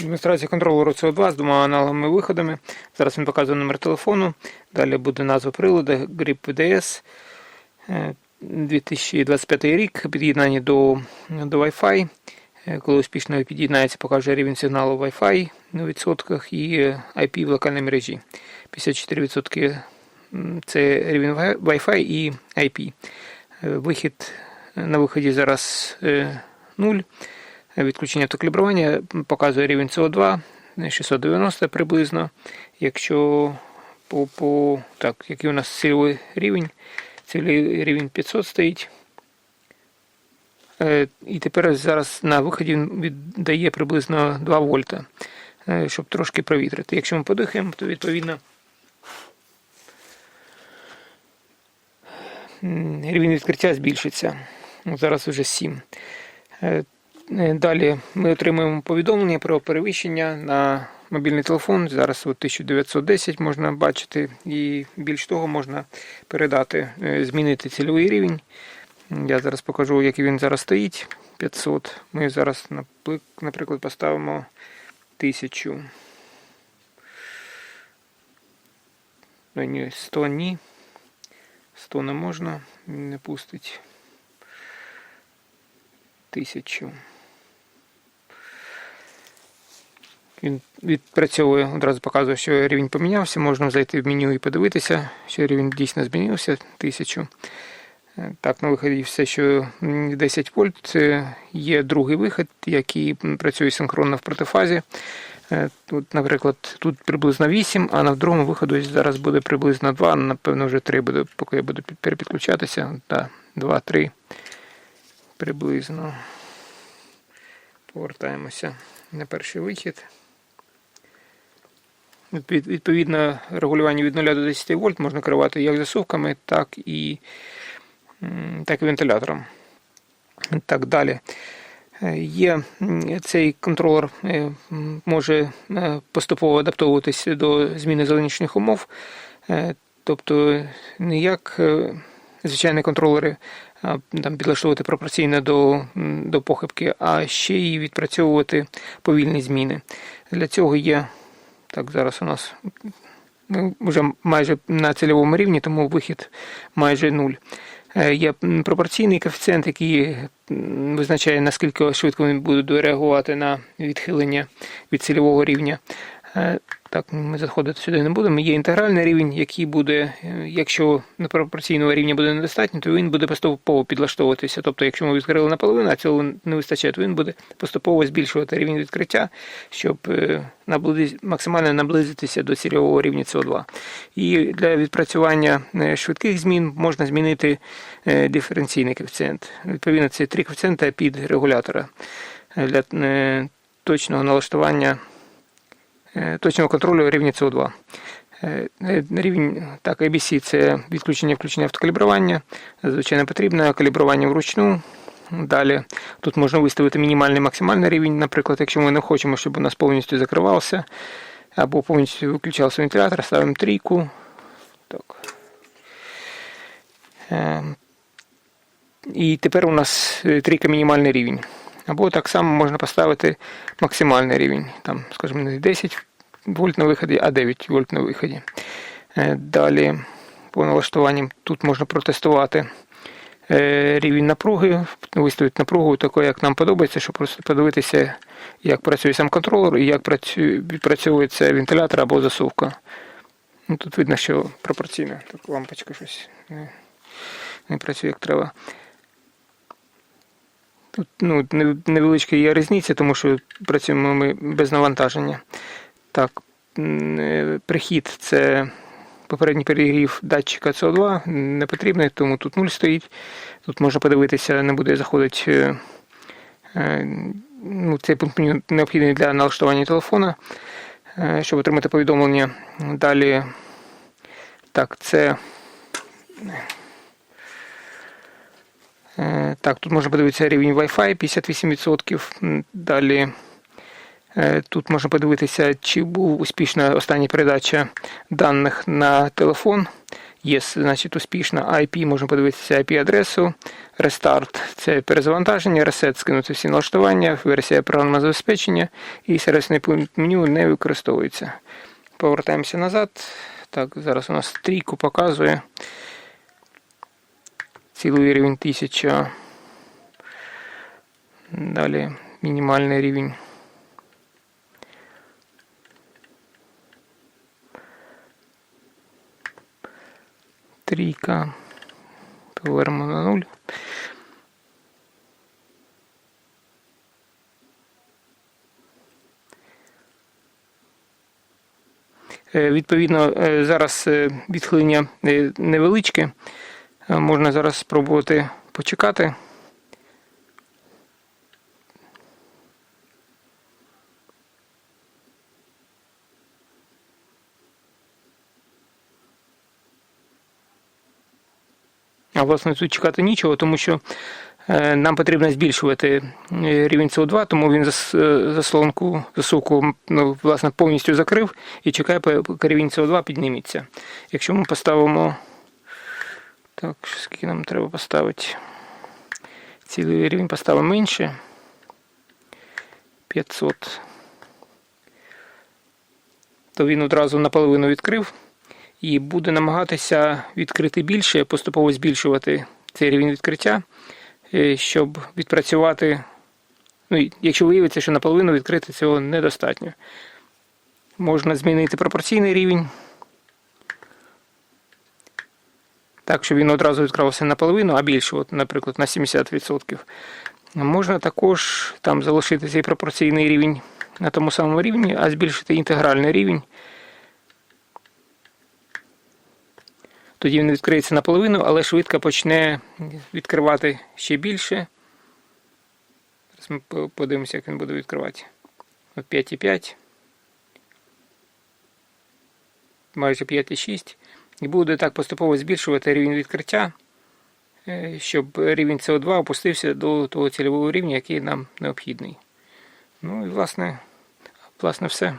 Демонстрація контролеру CO2 з двома аналогами виходами. Зараз він показує номер телефону. Далі буде назва приладу Grip VDS. Е, 2025 рік. Під'єднання до, до Wi-Fi. Е, Коли успішно під'єднається, покаже рівень сигналу Wi-Fi у відсотках і IP в локальній мережі. 54% це рівень Wi- Wi-Fi і IP. Е, Вихід на виході зараз 0. Відключення автокалібрування показує рівень СО2 690 приблизно. Якщо по, по так, який у нас цільовий рівень, цільовий рівень 500 стоїть. Е, І тепер зараз на виході він віддає приблизно 2 вольта, е, щоб трошки провітрити. Якщо ми подихаємо, то відповідно рівень відкриття збільшиться. Ну, Зараз вже 7. Е, Е, Далі ми отримуємо повідомлення про перевищення на мобільний телефон. Зараз от 1910 можна бачити, і більш того, можна передати, е, змінити цільовий рівень. Я зараз покажу, який він зараз стоїть. 500. Ми зараз, наприклад, поставимо 1000. Ну, ні, 100 ні. 100 не можна, не пустить. 1000. Він відпрацьовує, одразу показує, що рівень помінявся. Можна зайти в меню і подивитися, що рівень дійсно змінився 1000. Е, Так, на виході все, що 10 вольт. Є другий вихід, який працює синхронно в протифазі. Е, Тут, наприклад, тут приблизно 8, а на другому виходу зараз буде приблизно 2, напевно, вже 3 буде, поки я буду перепідключатися. Так, 2-3 приблизно. Повертаємося на перший вихід. Відповідно, регулювання від 0 до 10 вольт можна керувати як засувками, так і, так і вентилятором. Так далі. Е, Є цей контролер е, може е, поступово адаптовуватися до зміни зовнішніх умов, тобто не як звичайні контролери там, підлаштовувати пропорційно до, до похибки, а ще й відпрацьовувати повільні зміни. Для цього є так, зараз у нас вже майже на цільовому рівні, тому вихід майже нуль. Е, Є пропорційний коефіцієнт, який визначає, наскільки швидко він буде реагувати на відхилення від цільового рівня. Е, Так, ми заходити сюди не будемо. Є інтегральний рівень, який буде, е, якщо пропорційного рівня буде недостатньо, то він буде поступово підлаштовуватися. Тобто, якщо ми відкрили наполовину, а цього не вистачає, то він буде поступово збільшувати рівень відкриття, щоб е, максимально наблизитися до цільового рівня СО2. І для відпрацювання швидких змін можна змінити диференційний коефіцієнт. Відповідно, це три коефіцієнта під регулятора для точного налаштування точного контролю рівня СО2. Е, е, Рівень так, ABC це відключення включення автокалібрування. Звичайно, потрібне калібрування вручну. Далі тут можна виставити мінімальний максимальний рівень, наприклад, якщо ми не хочемо, щоб у нас повністю закривався або повністю виключався вентилятор, ставимо трійку. Так. Е, І тепер у нас е, трійка мінімальний рівень. Або так само можна поставити максимальний рівень. Там, скажімо, не 10 вольт на виході, а 9 вольт на виході. Е, Далі по налаштуванням тут можна протестувати е, рівень напруги, виставити напругу такою, як нам подобається, щоб просто подивитися, як працює сам контролер і як працює, відпрацьовується вентилятор або засувка. Ну, Тут видно, що пропорційно. Так лампочка щось не, не працює як треба. Ну, невеличка є різниця, тому що працюємо ми без навантаження. Так, е, прихід це попередній перегрів датчика СО2 не потрібний, тому тут 0 стоїть. Тут можна подивитися, не буде заходити. е, е, Ну, цей пункт необхідний для налаштування телефона, щоб отримати повідомлення. Далі, так, це. Е, Так, тут можна подивитися рівень Wi-Fi 58%. Далі е, тут можна подивитися, чи був успішна остання передача даних на телефон. є значить, успішна IP, можна подивитися IP-адресу. Restart – це перезавантаження, Reset – скинути всі налаштування, версія програмного забезпечення і сервісне меню не використовується. Повертаємося назад. Так, зараз у нас трійку показує. Цілий рівень 1000. Далі мінімальний рівень. Трійка. Повернемо на нуль. Е, Відповідно, е, зараз е, відхилення невеличке. Е, Можна зараз спробувати почекати. А власне тут чекати нічого, тому що е, нам потрібно збільшувати е, рівень СО2, тому він заслонку, засувку ну, власне, повністю закрив і чекає, поки рівень СО2 підніметься. Якщо ми поставимо. Так, скільки нам треба поставити? Цілий рівень поставимо менше. 500. То він одразу наполовину відкрив і буде намагатися відкрити більше, поступово збільшувати цей рівень відкриття, е, щоб відпрацювати. Ну, якщо виявиться, що наполовину відкрити цього недостатньо. Можна змінити пропорційний рівень. Так, щоб він одразу відкривався наполовину, а більше, от, наприклад, на 70%. Можна також там залишити цей пропорційний рівень на тому самому рівні, а збільшити інтегральний рівень. Тоді він відкриється наполовину, але швидко почне відкривати ще більше. Зараз ми подивимося, як він буде відкривати. От 5,5. Майже 5,6. І буде так поступово збільшувати рівень відкриття, е, щоб рівень СО2 опустився до того цільового рівня, який нам необхідний. Ну і власне, власне все.